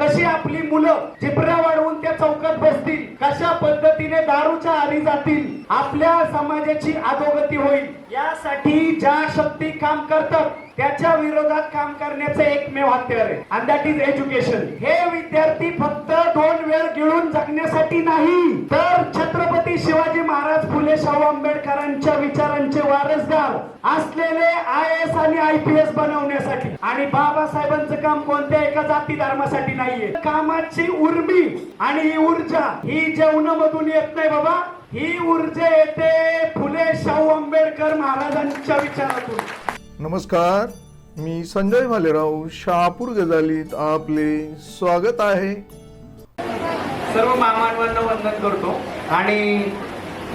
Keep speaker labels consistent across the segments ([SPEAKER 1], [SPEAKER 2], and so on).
[SPEAKER 1] कशी आपली मुलं चिपऱ्या वाढवून त्या चौकात बसतील? कशा पद्धतीने दारूच्या आरी जातील? आपल्या समाजाची अधोगती होईल. यासाठी ज्या शक्ती काम करतात त्याच्या विरोधात काम करण्याचे एकमेव हत्यार आहे. अँड दॅट इज एज्युकेशन हे विद्यार्थी फक्त दोन वेळ गिळून जगण्यासाठी नाही तर छत्रपती शिवाजी महाराज फुले शाहू आंबेडकरांच्या विचारांचे वारसदार असलेले आय एस आणि आय पी एस बनवण्यासाठी. आणि बाबासाहेबांचं काम कोणत्या एका जाती धर्मासाठी नाहीये. कामाची उर्मी आणि ही ऊर्जा ही जेवणामधून येत नाही बाबा. ही ऊर्जा येते फुले शाहू आंबेडकर महाराजांच्या विचारातून.
[SPEAKER 2] नमस्कार मी संजय भालेराव शहापूर गजालीत आपले स्वागत आहे.
[SPEAKER 1] सर्व महामानवांना वंदन करतो आणि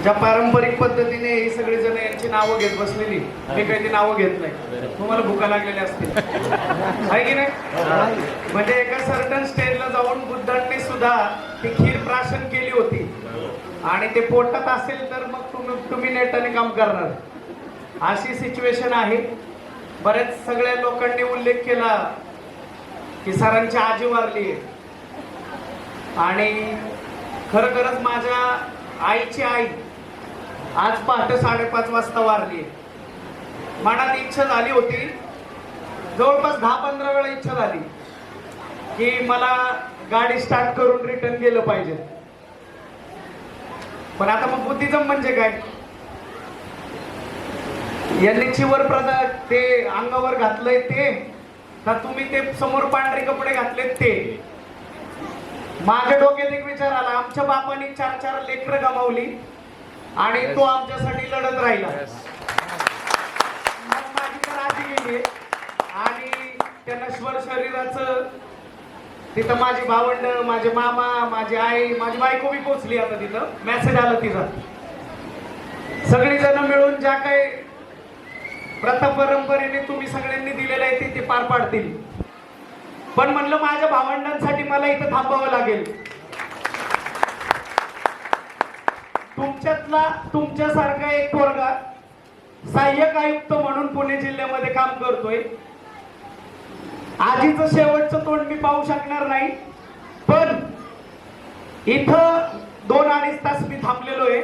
[SPEAKER 1] ज्या पारंपरिक पद्धतीने ही सगळी जण यांची नावं घेत बसलेली मी काही ती नावं घेत नाही. तुम्हाला भुका लागलेल्या असतील. आहे की नाही? म्हणजे एका सर्टन स्टेजला जाऊन बुद्धांनी सुद्धा ती खीर प्राशन केली होती. आणि ते पोटात असेल तर मग तुम्ही तुम्ही नेटाने काम करणार. अशी सिच्युएशन आहे. बऱ्याच सगळ्या लोकांनी उल्लेख केला की सरांची आजी वारली आहे. आणि खरंच माझ्या आईची आई आज पहाटे साडेपाच वाजता वारली मनात इच्छा झाली होती. जवळपास दहा पंधरा वेळा इच्छा झाली की मला गाडी स्टार्ट करून रिटर्न गेलं पाहिजे. पण आता मग बुद्धिजम म्हणजे काय? यांनी चिवर प्रदा ते अंगावर घातलंय ते का तुम्ही ते समोर पांढरे कपडे घातलेत ते. माझ्या डोक्यात एक विचार आला आमच्या बापाने चार चार लेकरं गमावली आणि तो आमच्यासाठी लढत राहिला. माझी तर आजी गेली. आणि त्या नश्वर शरीराचं तिथं माझी भावंड माझे मामा माझी आई माझी बायको बी पोचली आता तिथं. मेसेज आला तिचा. सगळी जण मिळून ज्या काही प्रथा परंपरेने तुम्ही सगळ्यांनी दिलेलं आहे ते ते पार पाडतील. पण म्हणलं माझ्या भावंडांसाठी मला इथं थांबावं लागेल. तुमच्यातला तुमच्यासारखा एक पोरगा सहाय्यक आयुक्त म्हणून पुणे जिल्ह्यामध्ये काम करतोय. आजीचं शेवटचं तोंड मी पाहू शकणार नाही. पण इथं दोन अडीच तास मी थांबलेलो आहे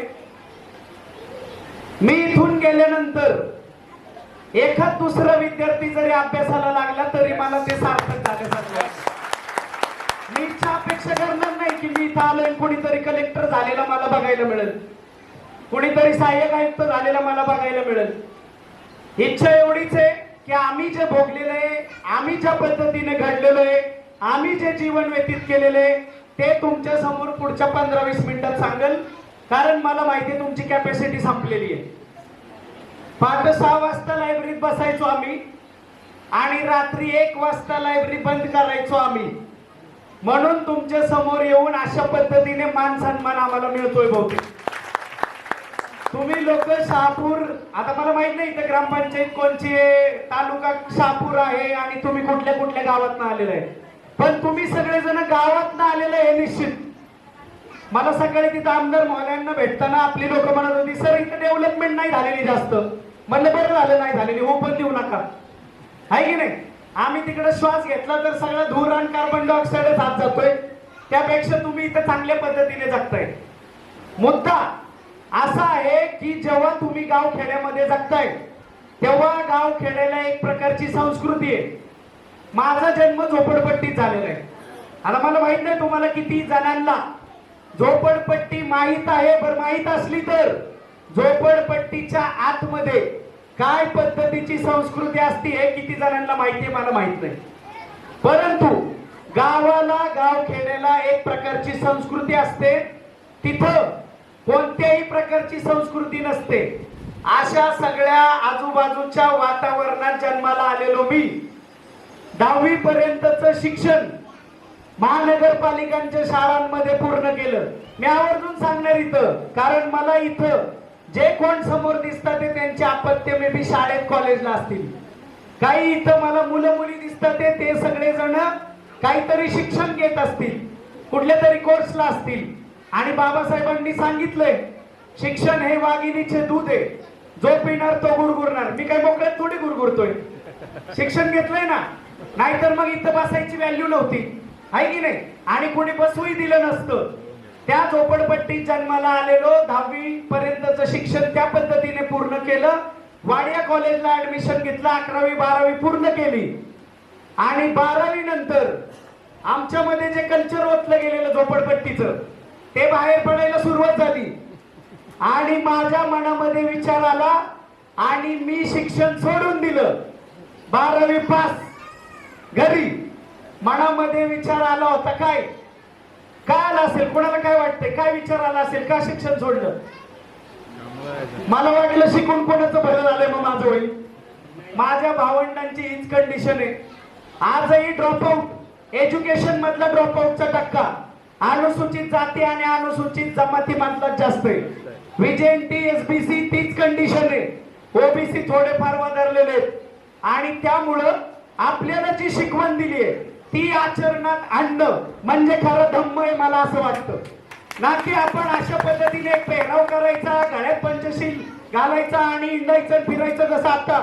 [SPEAKER 1] मी इथून गेल्यानंतर एखाद दुसरा विद्यार्थी जरी अभ्यासाला लागला तरी मला ते सार्थक झाल्यासारखं मी इच्छा अपेक्षा करणार नाही की मी इथं आलोय कोणीतरी कलेक्टर झालेला मला बघायला मिळेल. कुणीतरी सहाय्यक आयुक्त झालेला मला बघायला मिळेल. इच्छा एवढीच आहे की आम्ही जे भोगलेलं आहे आम्ही ज्या पद्धतीने घडलेलो आहे आम्ही जे जीवन व्यतीत केलेलं आहे ते तुमच्यासमोर पुढच्या पंधरा वीस मिनिटात सांगेल. कारण मला माहिती आहे तुमची कॅपॅसिटी संपलेली आहे. पहाटे सहा वाजता लायब्ररीत बसायचो आम्ही आणि रात्री एक वाजता लायब्ररी बंद करायचो आम्ही. म्हणून तुमच्यासमोर येऊन अशा पद्धतीने मान सन्मान आम्हाला मिळतोय बहुतेक. तुम्ही लोक शहापूर आता मला माहीत नाही इथं ग्रामपंचायत कोणची आहे तालुका शहापूर आहे आणि तुम्ही कुठल्या कुठल्या गावात आलेलं आहे. पण तुम्ही सगळेजण गावात आलेलं आहे निश्चित. मला सकाळी तिथं आमदार महोदयांना भेटताना आपली लोक म्हणत होती सर इथं डेव्हलपमेंट नाही झालेली जास्त. म्हणलं बरं झालं नाही झालेली. ओपन देऊ नका. आहे की नाही? आम्ही तिकडे श्वास घेतला तर सगळं धूर आणि कार्बन डायऑक्साईडच आत जातोय. त्यापेक्षा तुम्ही इथं चांगल्या पद्धतीने जगताय. मुद्दा असा आहे की जेव्हा तुम्ही गाव खेड्यामध्ये जगताय तेव्हा गाव खेड्याला एक प्रकारची संस्कृती आहे. माझा जन्म झोपडपट्टीत झालेला आहे. आता मला माहीत नाही तुम्हाला किती जणांना झोपडपट्टी माहीत आहे बरं माहीत असली तर झोपडपट्टीच्या आतमध्ये काय पद्धतीची संस्कृती असते हे किती जणांना माहिती आहे मला माहीत नाही. परंतु गावाला गाव खेड्याला एक प्रकारची संस्कृती असते. तिथं कोणत्याही प्रकारची संस्कृती नसते. अशा सगळ्या आजूबाजूच्या वातावरणात जन्माला आलेलो मी. दहावी पर्यंतच शिक्षण महानगरपालिकांच्या शाळांमध्ये पूर्ण केलं. मी आवर्जून सांगणार इथं कारण मला इथं जे कोण समोर दिसतात ते त्यांचे अपत्य मे बी शाळेत कॉलेजला असतील. काही इथं मला मुलं मुली दिसतात ते ते सगळे जण काहीतरी शिक्षण घेत असतील. कुठल्या तरी कोर्सला असतील. आणि बाबासाहेबांनी सांगितलंय शिक्षण हे वाघिणीचे दूध आहे. जो पिणार तो गुरगुरणार मी काय मोकळ्यात थोडी गुरगुरतोय शिक्षण घेतलंय ना? नाहीतर मग इथं बसायची व्हॅल्यू नव्हती. आहे की नाही? आणि कोणी बसवूही दिलं नसतं. त्या झोपडपट्टीत जन्माला आलेलो दहावी पर्यंतचं शिक्षण त्या पद्धतीने पूर्ण केलं. वाडिया कॉलेजला ऍडमिशन घेतलं अकरावी बारावी पूर्ण केली. आणि बारावी नंतर आमच्यामध्ये जे कल्चर ओतलं गेलेलं झोपडपट्टीचं ते बाहेर पडायला सुरुवात झाली. आणि माझ्या मनामध्ये विचार आला आणि मी शिक्षण सोडून दिलं. बारावी पास. घरी. मनामध्ये विचार आला होता काय? काय आला असेल? कोणाला काय वाटतंय? काय विचार आला असेल? का शिक्षण सोडलं? मला वाटलं शिकून कोणाचं भलं झालंय मग माझं होईल. माझ्या भावंडांची हीच कंडिशन आहे. आजही ड्रॉपआउट एज्युकेशन मधला ड्रॉपआउटचा टक्का. अनुसूचित जाती आणि अनुसूचित जमाती मधला जास्त आहे. विजेंटी एसबीसी तीच कंडिशन आहे. ओबीसी थोडेफार वधारलेले आहेत. आणि त्यामुळं आपल्याला जी शिकवण दिली आहे ती आचरणात आणणं म्हणजे खरं धम्म आहे मला असं वाटतं. ना की आपण अशा पद्धतीने एक पेहराव करायचा गळ्यात पंचशील घालायचा आणि इंडायचं फिरायचं जसं आता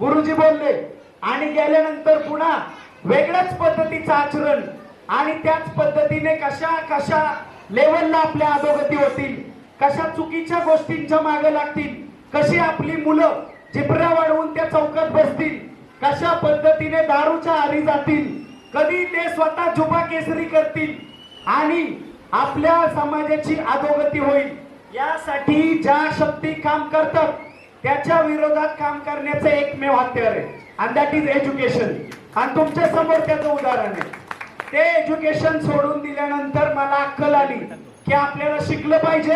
[SPEAKER 1] गुरुजी बोलले. आणि गेल्यानंतर पुन्हा वेगळ्याच पद्धतीचं आचरण आणि त्याच पद्धतीने कशा कशा लेवलला आपल्या अधोगती होतील कशा चुकीच्या गोष्टींच्या मागे लागतील कशी आपली मुलं जिपऱ्या वाढवून त्या चौकात बसतील कशा पद्धतीने दारूच्या आरी जातील कधी ते स्वतः जुबा केसरी करतील आणि आपल्या समाजाची अधोगती होईल. यासाठी ज्या शक्ती काम करतात त्याच्या विरोधात काम करण्याचं एकमेव हत्यार आहे. आणि दॅट इज एज्युकेशन आणि तुमच्यासमोर त्याचं उदाहरण आहे. ते एज्युकेशन सोडून दिल्यानंतर मला अक्कल आली की आपल्याला शिकलं पाहिजे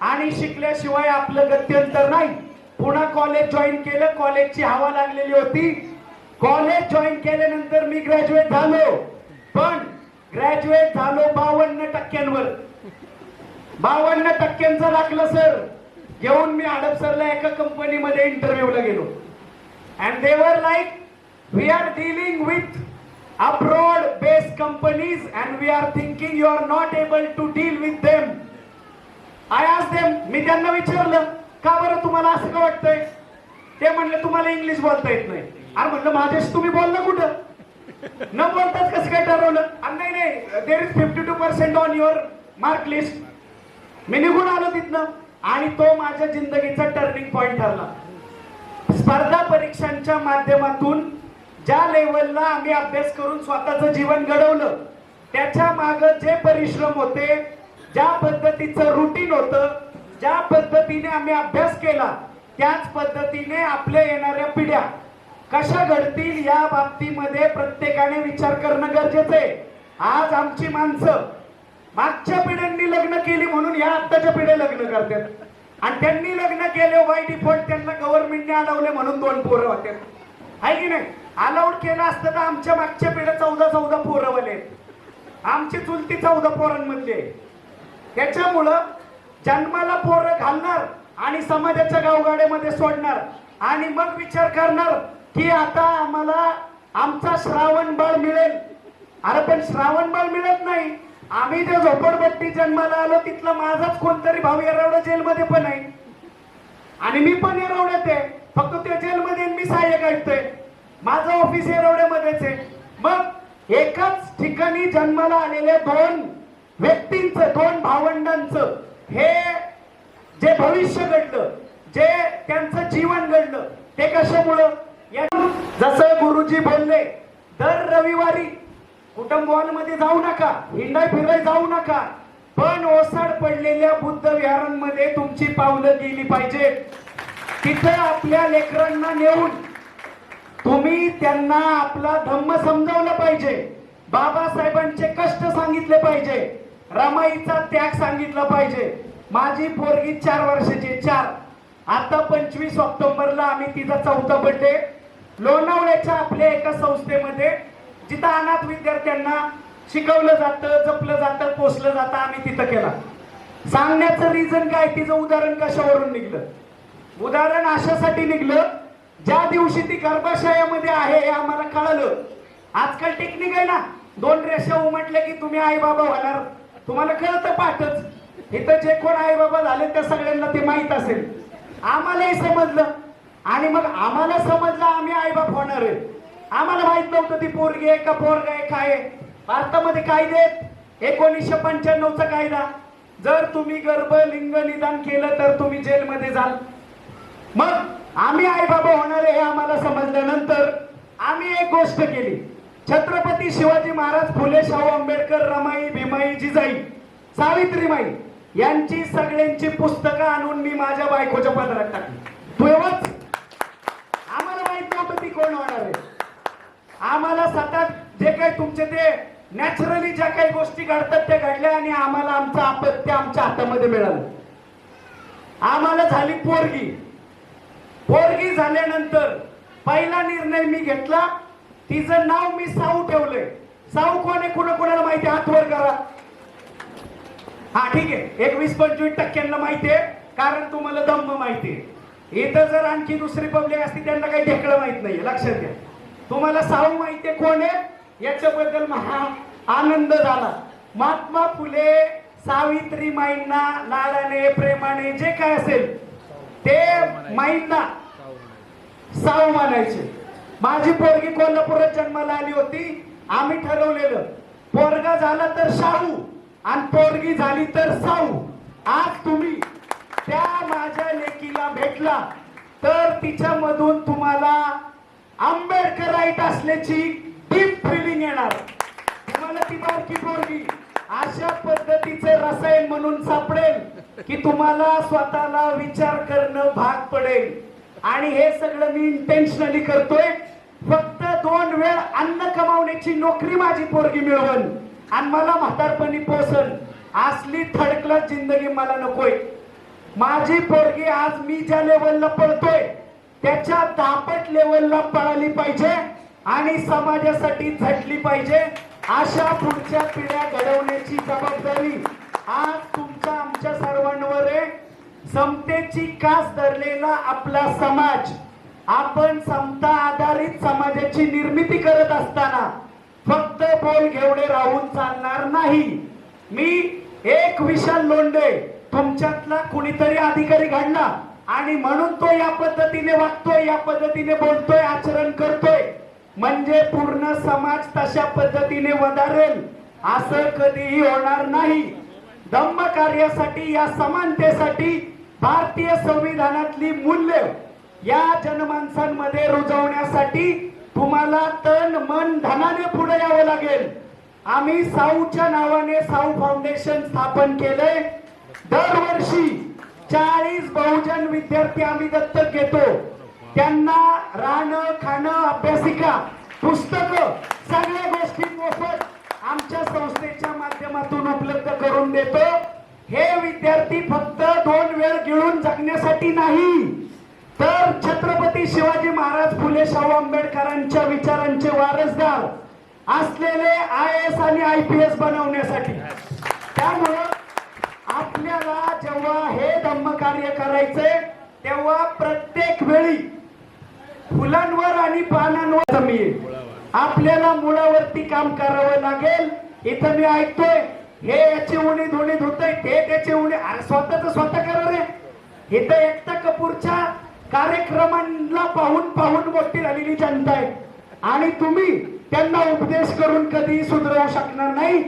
[SPEAKER 1] आणि शिकल्याशिवाय आपलं गत्यंतर नाही. पुन्हा कॉलेज जॉईन केलं कॉलेजची हवा लागलेली होती. कॉलेज जॉईन केल्यानंतर मी ग्रॅज्युएट झालो. पण ग्रॅज्युएट झालो बावन्न टक्क्यांवर. बावन्न टक्क्यांचं लागलं सर घेऊन मी हडपसरला एका कंपनीमध्ये इंटरव्ह्यूला गेलो. And they were like we are dealing with abroad based companies and we are thinking you are not able to deal with them I आज देम मी त्यांना विचारलं का बरं तुम्हाला असं का वाटतंय? ते म्हणले तुम्हाला इंग्लिश बोलता येत नाही. अरे म्हणलं माझ्याशी तुम्ही बोलला कुठं? न बोलताच कसं काय ठरवलं? अरे नाही नाही there is fifty two percent on your mark list मी निघून आलो तिथनं आणि तो माझ्या जिंदगीचा टर्निंग पॉइंट ठरला. स्पर्धा परीक्षांच्या माध्यमातून ज्या लेवलला आम्ही अभ्यास करून स्वतःचं जीवन घडवलं त्याच्या माग जे परिश्रम होते ज्या पद्धतीचं रुटीन होतं ज्या पद्धतीने आम्ही अभ्यास केला त्याच पद्धतीने आपल्या येणाऱ्या पिढ्या कशा घडतील या बाबतीमध्ये प्रत्येकाने विचार करणं गरजेचं आहे. आज आमची माणसं मागच्या पिढ्यांनी लग्न केली म्हणून या आत्ताच्या पिढ्या लग्न करतात. आणि त्यांनी लग्न केले बाय डिफॉल्ट त्यांना गव्हर्नमेंटने अडवले म्हणून दोन पोरं होते आहे की नाही? अलाउड केलं असतं तर आमच्या मागच्या पिढ्या चौदा चौदा पोरवले आमची चुलती चौदा पोरांमधले त्याच्यामुळं जन्माला पोरं घालणार आणि समाजाच्या गावगाड्यामध्ये सोडणार आणि मग विचार करणार की आता आम्हाला आमचा श्रावण बाळ मिळेल. अरे पण श्रावण बाळ मिळत नाही. आम्ही जे झोपडपट्टी जन्माला आलो तिथला माझाच कोणतरी भाऊ येरवडा जेलमध्ये पण आहे. आणि मी पण येरवड्यात आहे. फक्त त्या जेलमध्ये मी सहाय्य ऐकतोय माझं ऑफिस येरवड्यामध्येच आहे मग एकाच ठिकाणी जन्माला आलेल्या दोन व्यक्तींचं दोन भावंडांचं हे जे भविष्य घडलं जे त्यांचं जीवन घडलं ते कशामुळं? या जसं गुरुजी बोलले दर रविवारी कुटुंबांमध्ये जाऊ नका हिंडाय फिराय जाऊ नका पण ओसाड पडलेल्या बुद्ध विहारांमध्ये तुमची पावलं गेली पाहिजेत. तिथे आपल्या लेकरांना नेऊन तुम्ही त्यांना आपला धम्म समजवलं पाहिजे. बाबासाहेबांचे कष्ट सांगितले पाहिजे. रमाईचा त्याग सांगितला पाहिजे. माझी पोरगी चार वर्षाची चार. आता पंचवीस ऑक्टोबरला आम्ही तिचा चौथा बड्डे लोणावळ्याच्या आपल्या एका संस्थेमध्ये जिथं अनाथ विद्यार्थ्यांना शिकवलं जातं जपलं जातं पोचलं जातं आम्ही तिथं केला. सांगण्याचं रिझन काय? तिचं उदाहरण कशावरून निघलं? उदाहरण अशासाठी निघलं ज्या दिवशी ती गर्भाशयामध्ये आहे हे आम्हाला कळलं. आजकाल टेक्निक आहे ना दोन रेषा उमटले की तुम्ही आई बाबा होणार. तुम्हाला कळतं पाठच. इथं जे कोण आई बाबा झाले त्या सगळ्यांना ते माहीत असेल. आम्हालाही समजलं. आणि मग आम्हाला समजलं आम्ही आई बाप होणार आहे. आम्हाला माहीत नव्हतं ती पोरगी आहे का पोरगा आहे काय आहे. भारतामध्ये कायदे आहेत. एकोणीसशे पंच्याण्णवचा कायदा. जर तुम्ही गर्भ लिंग निदान केलं तर तुम्ही जेलमध्ये जाल. मग आम्ही आई बाबा होणार आहे हे आम्हाला समजल्यानंतर आम्ही एक गोष्ट केली. छत्रपती शिवाजी महाराज फुले शाहू आंबेडकर रमाई भीमाई जिजाई सावित्रीमाई यांची सगळ्यांची पुस्तकं आणून मी माझ्या बायकोच्या पदरात टाकली. तू एवढंच? आम्हाला माहीत नव्हतं ती कोण होणार आहे. आम्हाला सतत जे काही तुमचे ते नॅचरली ज्या काही गोष्टी घडतात त्या घडल्या आणि आम्हाला आमचं आपत्य आमच्या हातामध्ये मिळालं. आम्हाला झाली पोरगी. पोरगी झाल्यानंतर पहिला निर्णय मी घेतला. तिचं नाव मी साऊ ठेवलंय. साऊ कोण आहे? कुणा कुणाला माहिती हात वर करा. हा ठीक आहे. एकवीस पंचवीस टक्क्यांना माहिती आहे. कारण तुम्हाला दम्म माहिती आहे. इथं जर आणखी दुसरी पब्लिक असती त्यांना काही ढेकळं माहीत नाहीये. लक्षात घ्या. तुम्हाला साऊ माहिती आहे कोण आहे? याच्याबद्दल महा आनंद झाला. महात्मा फुले सावित्री माईंना लाडाने प्रेमाने जे काय असेल ते माईंना साऊ मानायचे माझी पोरगी कोल्हापुरात जन्माला आली होती. आम्ही ठरवलेलं पोरगा झाला तर शाहू आणि पोरगी झाली तर साऊ आज तुम्ही त्या माझ्या लेकीला भेटला तर तिच्यामधून तुम्हाला आंबेडकराईट असल्याची डीप फिलिंग येणार. तुम्हाला ती बारकी पोरगी अशा पद्धतीचे रसायन म्हणून सापडेल. की तुम्हाला स्वतःला विचार करणं भाग पडेल. आणि हे सगळं मी इंटेन्शनली करतोय. फक्त दोन वेळ अन्न कमावण्याची नोकरी माझी पोरगी मिळवल आणि मला म्हातारपणी पोसन. असली थर्ड क्लास जिंदगी मला नकोय. माझी पोरगी आज मी ज्या लेवलला पळतोय त्याच्या दापट लेवलला पळाली पाहिजे आणि समाजासाठी झटली पाहिजे. अशा पुढच्या पिढ्या घडवण्याची जबाबदारी आज तुमच्या आमच्या सर्वांवर एक समतेची कास धरलेला आपला समाज. आपण समता आधारित समाजाची निर्मिती करत असताना फक्त बोल घेवडे राहून चालणार नाही. मी एक विशाल लोंढे तुमच्यातला कुणीतरी अधिकारी घडला आणि म्हणून तो या पद्धतीने वागतोय या पद्धतीने बोलतोय आचरण करतोय. म्हणजे पूर्ण समाज तशा पद्धतीने वधारेल. असं कधीही होणार नाही. धम्म कार्यासाठी या समानतेसाठी भारतीय संविधानातली मूल्य या जनमानसांमध्ये रुजवण्यासाठी तुम्हाला तन मन धनाने पुढे यावं लागेल. आम्ही साऊच्या नावाने साऊ फाउंडेशन स्थापन केले दरवर्षी चाळीस बहुजन विद्यार्थी आम्ही दत्तक घेतो. त्यांना राहणं खाणं अभ्यासिका पुस्तक सगळ्या गोष्टी मोफत आमच्या संस्थेच्या माध्यमातून उपलब्ध करून देतो. हे विद्यार्थी फक्त दोन वेळ गिळून जगण्यासाठी नाही. तर छत्रपती शिवाजी महाराज फुले शाहू आंबेडकरांच्या विचारांचे वारसदार असलेले आय एस आणि आय पी एस बनवण्यासाठी. त्यामुळं आपल्याला जेव्हा हे धम्म कार्य करायचे तेव्हा प्रत्येक वेळी फुलांवर आणि पानांवर जमी आपल्याला मुळावरती काम करावं लागेल. इथं मी ऐकतोय हे याची उणी धुणी धुतय ते त्याची उणी अरे स्वतःच स्वतः करा रे इथं एकता कपूरच्या कार्यक्रमांना पाहून पाहून मोठी झालेली जनता आहे. आणि तुम्ही त्यांना उपदेश करून कधीही सुधरवू शकणार नाही.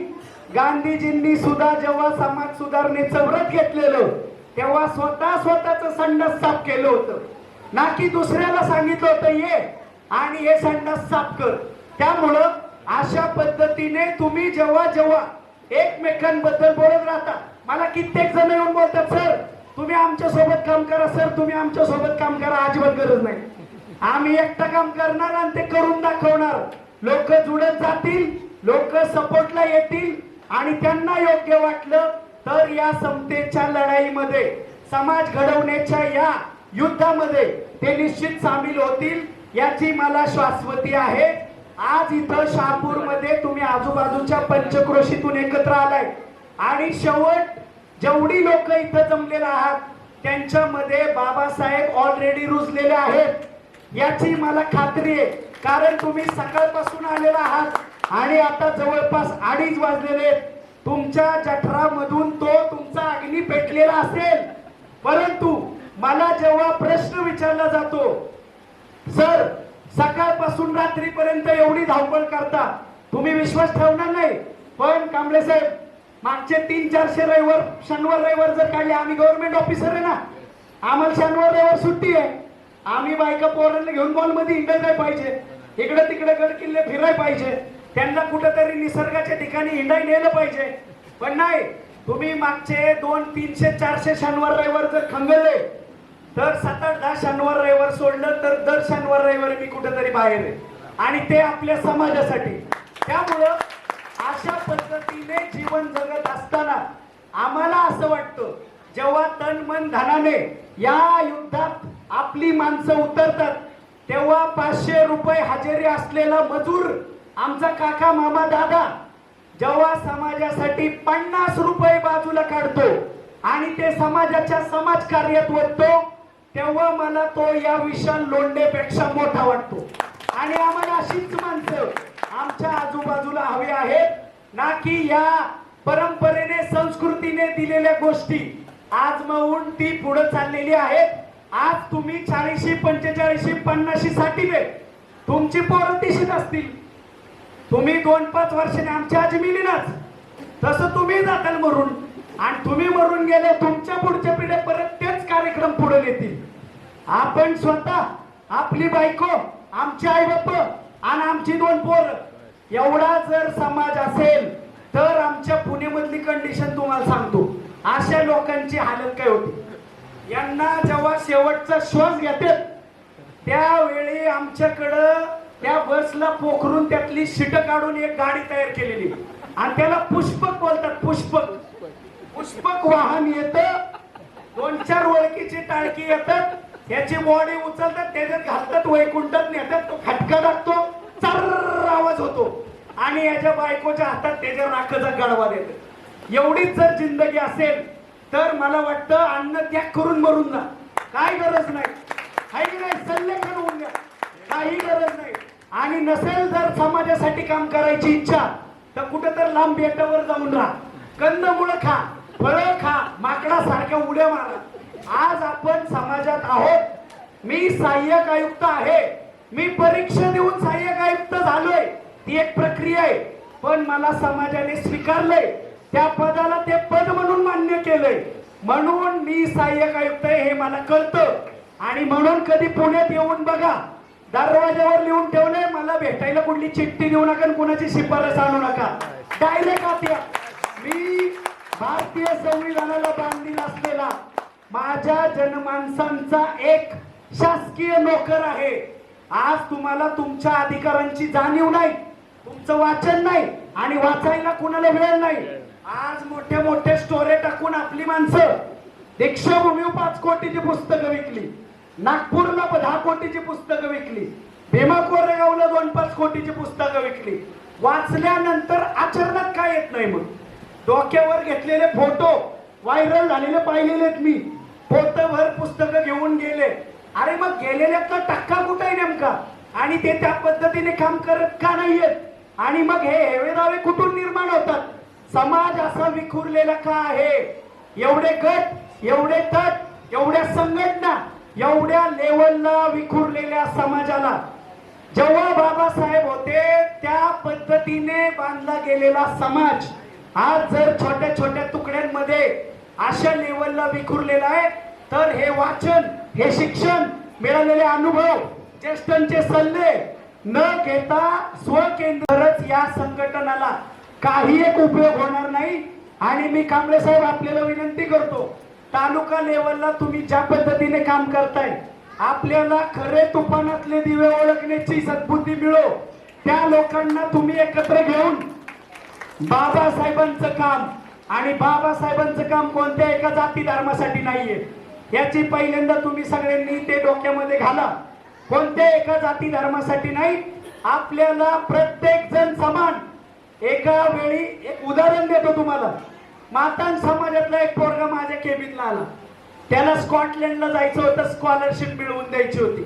[SPEAKER 1] गांधीजींनी सुद्धा जेव्हा समाज सुधारणेचं व्रत घेतलेलं तेव्हा स्वतः स्वतःच संडास साफ केलं होतं. ना की दुसऱ्याला सांगितलं होतं ये आणि हे संडास साफ कर. त्यामुळं अशा पद्धतीने तुम्ही जेव्हा जेव्हा एकमेकांबद्दल बोलत राहता मला कित्येक जण येऊन बोलतात सर तुम्ही आमच्यासोबत काम करा सर तुम्ही आमच्यासोबत काम करा अजिबात गरज नाही. आम्ही एकटं काम करणार आणि ते करून दाखवणार. लोक जुडत जातील लोक सपोर्टला येतील आणि त्यांना योग्य वाटलं तर या समतेच्या लढाईमध्ये समाज घडवण्याच्या या युद्धामध्ये ते निश्चित सामील होतील याची मला श्वासवती आहे. आज इथं शहापूरमध्ये तुम्ही आजूबाजूच्या पंचक्रोशीतून एकत्र आलाय. आणि शेवट जेवढी लोक इथं जमलेला आहात त्यांच्यामध्ये बाबासाहेब ऑलरेडी रुजलेले आहेत. याची मला खात्री आहे. कारण तुम्ही सकाळपासून आलेला आहात आणि आता जवळपास अडीच वाजलेले आहेत. तुमच्या जठरामधून तो तुमचा अग्नी पेटलेला असेल. परंतु मला जेव्हा प्रश्न विचारला जातो सर सकाळपासून रात्रीपर्यंत एवढी धावपळ करता तुम्ही विश्वास ठेवणार नाही. पण कांबळे साहेब मागचे तीन चारशे रविवार शनिवार रविवार जर काढले आम्ही गव्हर्नमेंट ऑफिसर आहे ना. आम्हाला शनिवार रविवार सुट्टी आहे. आम्ही बायका पोरांना घेऊन मॉलमध्ये हिंडत नाही पाहिजे. इकडे तिकडे गड किल्ले फिराय पाहिजे. त्यांना कुठेतरी निसर्गाच्या ठिकाणी हिंडाय नेलं पाहिजे. पण नाही तुम्ही मागचे दोन तीनशे चारशे शनिवार रविवार जर खंगळले तर सात आठ दहा शनिवार रविवार सोडलं तर दर शनिवार रविवारी मी कुठेतरी बाहेर आहे. आणि ते आपल्या समाजासाठी. त्यामुळं अशा पद्धतीने जीवन जगत असताना आम्हाला असं वाटतं जेव्हा तन मन धनाने या युद्धात आपली माणसं उतरतात तेव्हा पाचशे रुपये हजेरी असलेला मजूर आमचा काका मामा दादा जेव्हा समाजासाठी पन्नास रुपये बाजूला काढतो आणि ते समाजाच्या समाज कार्यात ओततो तेव्हा मला तो या विशाल लोंढेपेक्षा मोठा वाटतो. आणि आम्हाला अशीच माणसं आमच्या आजूबाजूला हवी आहेत. ना की या परंपरेने संस्कृतीने दिलेल्या गोष्टी. आज मऊन ती पुढे चाललेली आहेत. आज तुम्ही चाळीशी पंचेचाळीशी पन्नाशी साठी तुमची पोरं दिसत असतील. तुम्ही दोन पाच वर्षाने आमच्या आज मिलीनाच तसं तुम्ही जाताल मरून. आणि तुम्ही मरून गेले तुमच्या पुढच्या पिढ्या परत तेच कार्यक्रम पुढे नेतील. आपण स्वतः आपली बायको आमचे आई बाप आणि आमची दोन पोर एवढा जर समाज असेल तर आमच्या पुणेमधली कंडिशन तुम्हाला सांगतो. अशा लोकांची हालत काय होती? यांना जेव्हा शेवटचा श्वास घेतात त्यावेळी आमच्याकडं त्या बसला पोखरून त्यातली शिट काढून एक गाडी तयार केलेली. आणि त्याला पुष्पक बोलतात पुष्पक. पुष्पक वाहन येत. दोन चार ओळखीची टाळकी येतात. त्याची बॉडी उचलतात त्याच्यात घालतात वैकुंठात नेतात तो खटका टाकतो चर्र आवाज होतो. आणि याच्या बायकोच्या हातात त्याच्या राखाचा गडवा देतो एवढीच जर जिंदगी असेल तर मला वाटतं अन्न त्याग करून मरून जा. काय गरज नाही. काही नाही संलेखन होऊन द्या. काही गरज नाही. आणि नसेल जर समाजासाठी काम करायची इच्छा तर कुठं तर लांब बेटावर जाऊन राहा. कंदमुळं खा. फळं खा माकडासारख्या उड्या मारा. आज आपण समाजात आहोत. मी सहाय्यक आयुक्त आहे. मी परीक्षा देऊन सहाय्यक आयुक्त झालोय. ती एक प्रक्रिया आहे. पण मला समाजाने स्वीकारलंय. त्या पदाला ते पद म्हणून मान्य केलंय. म्हणून मी सहाय्यक आयुक्त आहे हे मला कळतं. आणि म्हणून कधी पुण्यात येऊन बघा. दरवाजावर लिहून ठेवलंय मला भेटायला कुठली चिठ्ठी देऊ नका कुणाची शिफारस आणू नका. डायरेक्ट आत्या मी भारतीय संविधानाला बांधील असलेला माझ्या जनमानसांचा एक शासकीय नोकर आहे. आज तुम्हाला तुमच्या अधिकारांची जाणीव नाही तुमचं वाचन नाही आणि वाचायला कुणाला वेळ नाही. आज मोठे मोठे स्टोरे टाकून आपली माणसं दीक्षाभूमी पाच कोटीची पुस्तकं विकली नागपूरला दहा कोटीची पुस्तकं विकली भीमा कोरेगावला दोन पाच कोटीची पुस्तकं विकली. वाचल्यानंतर आचरणात काय येत नाही मग? डोक्यावर घेतलेले फोटो व्हायरल झालेले पाहिलेलेत मी. फोटोवर पुस्तकं घेऊन गेले. अरे मग गेलेल्यातला टक्का कुठे आहे नेमका? आणि ते त्या पद्धतीने काम करत का नाहीयेत? आणि मग हे हेवेदावे कुठून निर्माण होतात? समाज असा विखुरलेला का आहे? एवढे गट एवढे तट एवढ्या संघटना एवढ्या लेवलला विखुरलेल्या समाजाला. जेव्हा बाबासाहेब होते त्या पद्धतीने बांधला गेलेला समाज आज जर छोट्या छोट्या तुकड्यांमध्ये अशा लेवलला विखुरलेला आहे तर हे वाचन हे शिक्षण मिळालेले अनुभव ज्येष्ठांचे सल्ले न घेता स्वकेंद्रच या संघटनाला काही एक उपयोग होणार नाही. आणि मी कांबळे साहेब आपल्याला विनंती करतो तालुका लेवलला तुम्ही ज्या पद्धतीने काम करताय आपल्याला खरे तुफानातले दिवे ओळखण्याची सद्बुद्धी मिळो. त्या लोकांना तुम्ही एकत्र घेऊन बाबासाहेबांचं काम आणि बाबासाहेबांचं काम कोणत्या एका जाती धर्मासाठी नाहीये याची पहिल्यांदा तुम्ही सगळ्यांनी ते डोक्यामध्ये घाला. कोणत्या एका जाती धर्मासाठी नाही आपल्याला प्रत्येक जण समान. एका वेळी एक उदाहरण देतो तुम्हाला. मातान समाजातला एक पोरगा माझ्या केबिनला आला. त्याला स्कॉटलँडला जायचं होतं स्कॉलरशिप मिळवून द्यायची होती.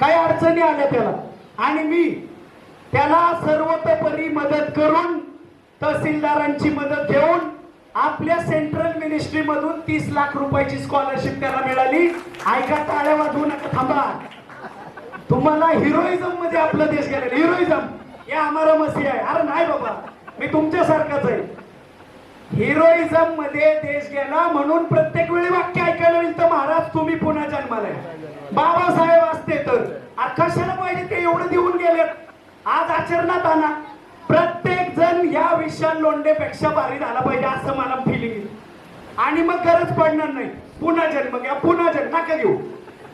[SPEAKER 1] काही अडचणी आल्या त्याला. आणि मी त्याला सर्वतोपरी मदत करून तहसीलदारांची मदत घेऊन आपल्या सेंट्रल मिनिस्ट्री मधून तीस लाख रुपयाची स्कॉलरशिप त्याला मिळाली. ऐका टाळ्या वाजवू नका थांबा. तुम्हाला हिरोइझममध्ये आपला देश गेलेला हिरोइझम हे आम्हाला मसी आहे. अरे नाही बाबा. मी तुमच्यासारखाच आहे. हिरोइझममध्ये देश गेला म्हणून प्रत्येक वेळी वाक्य ऐकायला येईल तर महाराज तुम्ही पुन्हा जन्माला बाबासाहेब असते तर. आ, कशाला पाहिजे ते एवढं देऊन गेलेत. आज आचरणात आणा. प्रत्येक जण या विशाल लोंढेपेक्षा भारी झाला पाहिजे असं मला फिलिंग आणि मग गरज पडणार नाही. पुन्हा जन्म घ्या पुन्हा जन्म. नका घेऊ.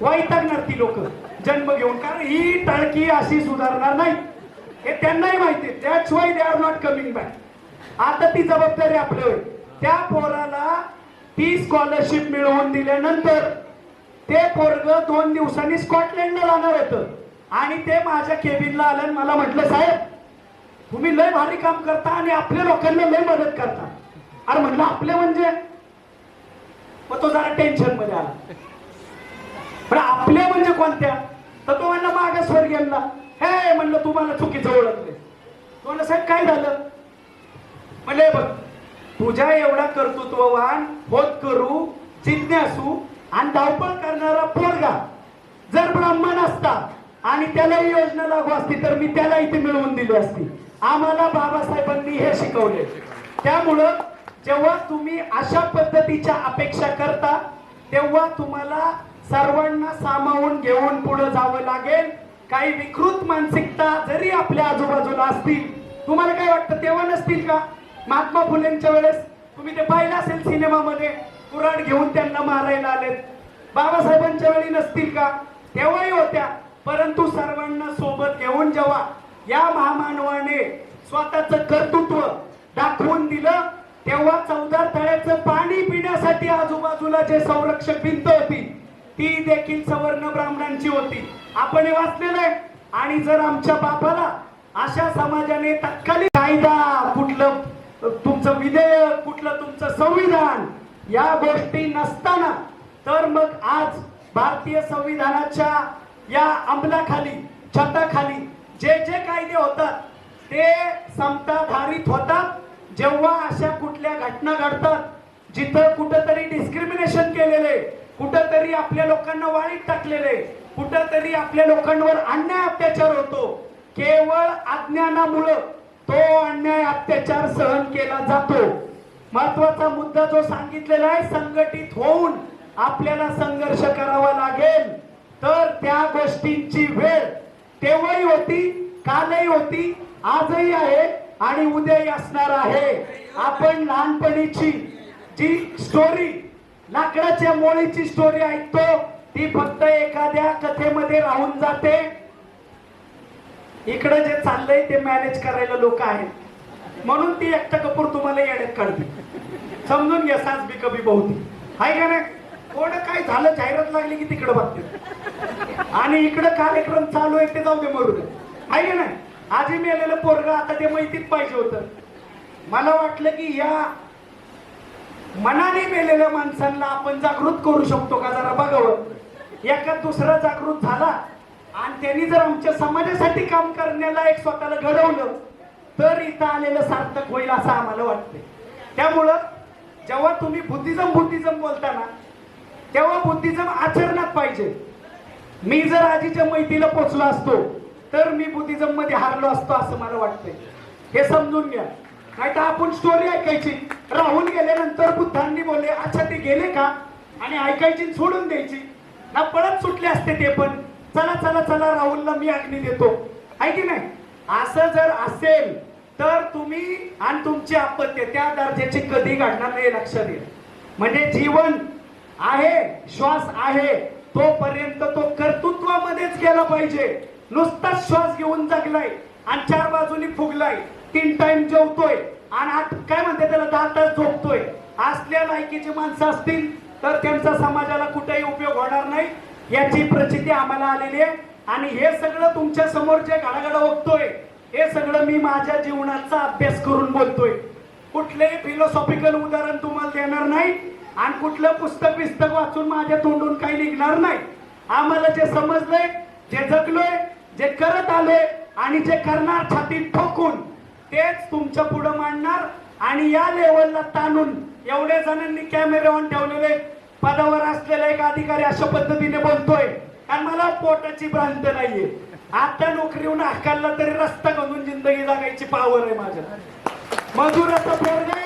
[SPEAKER 1] वैतागणार ती लोक. जन्म घेऊन. कारण ही टळकी अशी सुधारणार नाही. हे त्यांनाही माहिती that's why they are not coming back आता ती जबाबदारी आपल्यावर त्या पोराला ती स्कॉलरशिप मिळवून दिल्यानंतर ते पोरग दोन दिवसांनी स्कॉटलँडला जाणार होतं. आणि ते माझ्या केबिनला आलं आणि मला म्हटलं साहेब तुम्ही लय भारी काम करता आणि आपल्या लोकांना लय मदत करता. अरे म्हणलं आपले म्हणजे? मग तो जरा टेन्शनमध्ये आला. पण आपले म्हणजे कोणत्या? तर तो म्हणला मागासवर्गीयांना हे म्हणलं तुम्हाला चुकीचं ओळखले तो म्हणलं साहेब काय झालं? म्हणले बघ तुझ्या एवढा कर्तृत्ववान होत करू जिज्ञासू आणि धावपळ करणारा पोरगा जर ब्राह्मण असता आणि त्यालाही योजना लागू असती तर मी त्याला इथे मिळवून दिली असती. आम्हाला बाबासाहेबांनी हे शिकवले. त्यामुळं जेव्हा तुम्ही अशा पद्धतीच्या अपेक्षा करता तेव्हा तुम्हाला सर्वांना सामावून घेऊन पुढे जावं लागेल. काही विकृत मानसिकता जरी आपल्या आजूबाजूला असतील तुम्हाला काय वाटतं तेव्हा नसतील का? महात्मा फुलेंच्या वेळेस तुम्ही ते पाहिलं असेल सिनेमामध्ये कुराड घेऊन त्यांना मारायला आलेत. बाबासाहेबांच्या वेळी नसतील का? तेव्हाही होत्या. परंतु सर्वांना सोबत घेऊन जेव्हा या महामानवाने स्वतःच कर्तृत्व दाखवून दिलं तेव्हा चौदार तळ्याचं पाणी पिण्यासाठी आजूबाजूला जे संरक्षक भिंत होती ती देखील सवर्ण ब्राह्मणांची होती. आपण हे वाचलेलं आहे. आणि जर आमच्या बापाला अशा समाजाने तत्कालीन कायदा कुठलं तुमचं विधेयक कुठलं तुमचं संविधान या गोष्टी नसताना तर मग आज भारतीय संविधानाच्या या अंमलाखाली छताखाली जे जे कायदे होतात ते समताधारित होतात. जेव्हा अशा कुठल्या घटना घडतात जिथं कुठंतरी डिस्क्रिमिनेशन केलेले कुठंतरी आपल्या लोकांना वाळीत टाकलेले कुठंतरी आपल्या लोकांवर अन्याय अत्याचार होतो. केवळ अज्ञानामुळं तो अन्याय अत्याचार सहन केला जातो. महत्त्वाचा मुद्दा जो सांगितलेला आहे संघटित होऊन आपल्याला संघर्ष करावा लागेल. तर त्या गोष्टींची वेळ तेव्हाही होती कालही होती आजही आहे आणि उद्याही असणार आहे. आपण लहानपणीची जी स्टोरी लाकडाच्या मोळीची स्टोरी ऐकतो ती फक्त एखाद्या कथेमध्ये राहून जाते. इकडे जे चाललंय ते मॅनेज करायला लोक आहेत. म्हणून ती एकटा कपूर तुम्हाला येण्यात काढते. समजून घ्या सास बी कभी बहुती. आहे का नाही? थोडं काय झालं जाहिरात लागली की तिकडे बघते. आणि इकडं कार्यक्रम चालू आहे ते जाऊ दे मरू दे. आहे ना आजही आधी मेलेलं पोरग आता ते माहितीच पाहिजे होतं. मला वाटलं की या मनाने मेलेल्या माणसांना आपण जागृत करू शकतो का जरा बघावं एका दुसरा जागृत झाला आणि त्यांनी जर आमच्या समाजासाठी काम करण्याला एक स्वतःला घडवलं तर इथं आलेलं सार्थक होईल असं आम्हाला वाटतंय. त्यामुळं जेव्हा तुम्ही बुद्धिझम बुद्धिझम बोलताना तेव्हा बुद्धिझम आचरणात पाहिजे. मी जर आजीच्या मैतीला पोचलो असतो तर मी बुद्धिझममध्ये हारलो असतो असं मला वाटतंय. हे समजून घ्या. नाही तर आपण स्टोरी ऐकायची. राहून गेल्यानंतर बुद्धांनी बोलले अच्छा ते गेले का? आणि ऐकायची सोडून द्यायची. ना पळत सुटले असते ते पण. चला चला चला राहुलला मी अग्नी देतो. आहे की नाही? असं जर असेल तर तुम्ही आणि तुमची आपत्ती त्या दर्जाची कधी घडणार नाही लक्ष लक्षात येईल म्हणजे जीवन आहे श्वास आहे तोपर्यंत तो कर्तृत्वामध्येच गेला पाहिजे. नुसताच श्वास घेऊन जगलाय आणि चार बाजूनी फुगलाय. तीन टाइम जेवतोय आणि आठ काय म्हणते त्याला? दहा तास झोपतोय. असल्या लायकीची माणसं असतील तर त्यांचा समाजाला कुठेही उपयोग होणार नाही. याची प्रचिती आम्हाला आलेली आहे. आणि हे सगळं तुमच्यासमोर जे घडाघड बघतोय हे सगळं मी माझ्या जीवनाचा अभ्यास करून बोलतोय. कुठलेही फिलॉसॉफिकल उदाहरण तुम्हाला देणार नाही. आणि कुठलं पुस्तक बिस्तक वाचून माझ्या तोंडून काही निघणार नाही. आम्हाला जे समजलंय जे जगलोय जे करत आलोय आणि जे करणार छातीत ठोकून तेच तुमच्यापुढे मांडणार आणि या लेवलला ताणून एवढ्या जणांनी कॅमेरे ऑन ठेवलेले पदावर असलेला एक अधिकारी अशा पद्धतीने बोलतोय कारण मला पोटाची भ्रांत नाहीये. आता नोकरीहून हाकालला तरी रस्ता घालून जिंदगी जगायची पावर आहे माझ्या मजुराचा पोरग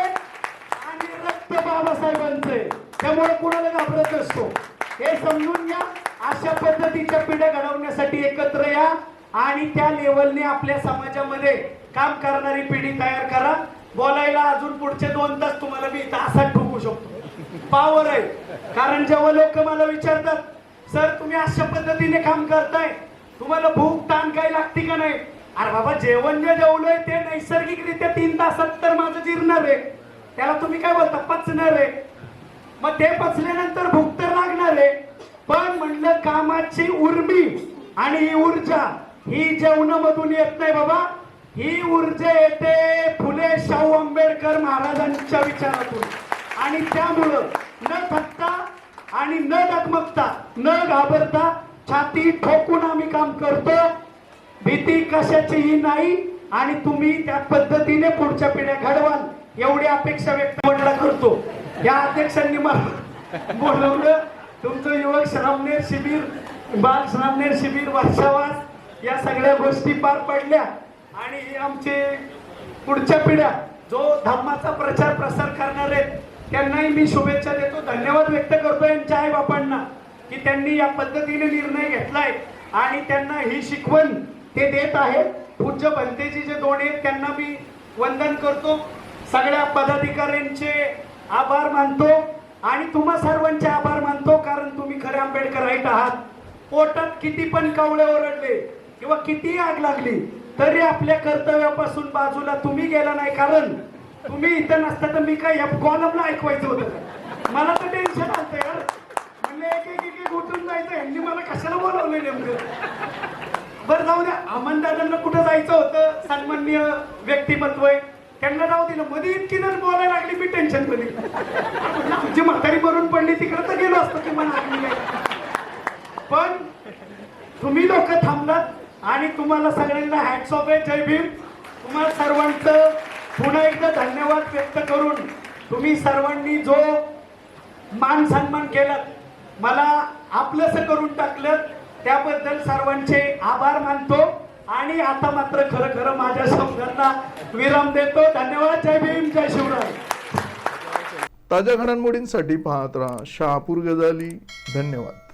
[SPEAKER 1] बाबासाहेबांचे. त्यामुळे कुणाला घाबरत असतो हे समजून घ्या. अशा पद्धतीच्या पिढ्या घडवण्यासाठी एकत्र या आणि त्या लेवलने आपल्या समाजामध्ये काम करणारी पिढी तयार करा. बोलायला अजून पुढचे दोन तास तुम्हाला मी तासात असा ठोकू शकतो. पावर आहे. कारण जेव्हा लोक मला विचारतात सर तुम्ही अशा पद्धतीने काम करताय? तुम्हाला भूक ताण काही लागते का नाही? अरे बाबा जेवण जे जेवलोय ते नैसर्गिकरित्या तीन तासात तर माझं जिरणार आहे त्याला तुम्ही काय बोलता? पचणार आहे मग ते पचल्यानंतर भूक तर लागणार आहे पण म्हणलं कामाची उर्मी आणि ही ऊर्जा ही जेवणामधून येत नाही बाबा. ही ऊर्जा येते फुले शाहू आंबेडकर महाराजांच्या विचारातून. आणि त्यामुळं न थकता आणि न डगमगता न घाबरता छाती ठोकून आम्ही काम करतो. भीती कशाचीही नाही आणि तुम्ही त्या पद्धतीने पुढच्या पिढ्या घडवाल. एवढी अपेक्षा व्यक्त मंडळ करतो. या अध्यक्षांनी मला बोलवलं तुमचं युवक श्रामनेर शिबिर बाल श्रामनेर शिबिर वर्षावास या सगळ्या गोष्टी पार पडल्या. आणि हे आमचे पुढच्या पिढ्या जो धम्माचा प्रचार प्रसार करणार आहेत त्यांनाही मी शुभेच्छा देतो. धन्यवाद व्यक्त करतो यांच्या आई बापांना की त्यांनी या पद्धतीने निर्णय घेतलाय. आणि त्यांना ही शिकवण ते देत आहेत. पूज्य भंतेजी जे दोन आहेत त्यांना मी वंदन करतो. सगळ्या पदाधिकाऱ्यांचे आभार मानतो आणि तुम्हा सर्वांचे आभार मानतो कारण तुम्ही खरे आंबेडकर राईट आहात. पोटात किती पण कावळे ओरडले किंवा किती आग लागली तरी आपल्या कर्तव्यापासून बाजूला तुम्ही गेला नाही कारण तुम्ही इथं नसता तर मी काय या कॉलमला ऐकवायचं होतं मला तर टेन्शन आलं यार. म्हणले एक एक एक एक उठून जायचं यांनी मला कशाला बोलवलं नेमकं? बरं जाऊ द्या अमन दादांना कुठं जायचं होतं? सन्माननीय व्यक्तिमत्व आहे. त्यांना जाऊ दिलं मध्ये इतकी जर बोलायला लागली मी टेन्शनमध्ये. म्हटलं, आमची म्हातारी मरून पडली तिकडे तर गेलो असतो की मला लागली नाही. पण तुम्ही लोक थांबलात आणि तुम्हाला सगळ्यांना हॅट्स ऑफ आहे. जय भीम. तुम्हाला सर्वांचं पुन्हा एकदा धन्यवाद व्यक्त करून तुम्ही सर्वांनी जो मान सन्मान केलात मला आपलंसं करून टाकलं त्याबद्दल सर्वांचे आभार मानतो. आणि आता मात्र खरं खरं माझ्या शब्दांना विराम देतो. धन्यवाद. जय भीम जय शिवराय.
[SPEAKER 2] ताज्या घडामोडींसाठी पाहत राहा शहापूर गजाली. धन्यवाद.